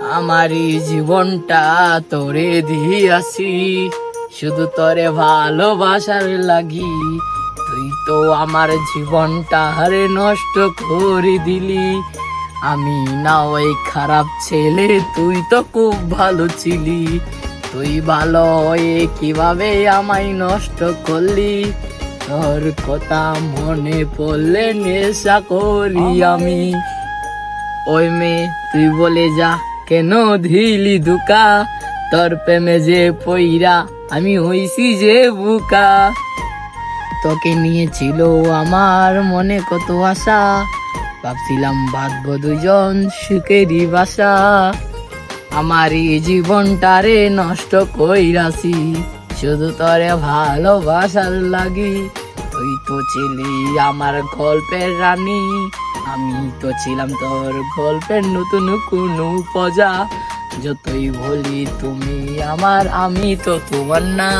আমারই জীবনটা তোরে দিয়াছি। শুধু তোরে ভালোবাসার লাগি। তুই তো আমার জীবনটা হারে নষ্ট করে দিলি। আমি না ওই খারাপ ছেলে তুই তো খুব ভালো ছিলি। তুই ভালো হয়ে কীভাবে আমায় নষ্ট করলি? তোর কথা মনে পড়লে নেশা করি আমি। ওই মেয়ে তুই বলে যা। কেন ধিলি দুকা তোর প্রেমে যে পইরা আমি হইছি যে বুকা। তোকে নিয়েছিল আমার মনে কত আশা। ভাবছিলাম বাঁধবো দুজন সুখেরই বাসা। আমার এই জীবনটারে নষ্ট কইরাছি। শুধু তরে ভালোবাসার লাগি তুই তো ছিলি আমার গল্পের রানী। আমি তো ছিলাম তোর গল্পের নতুন কোনো প্রজা। যতই বলি তুমি আমার, আমি তো তোমার না।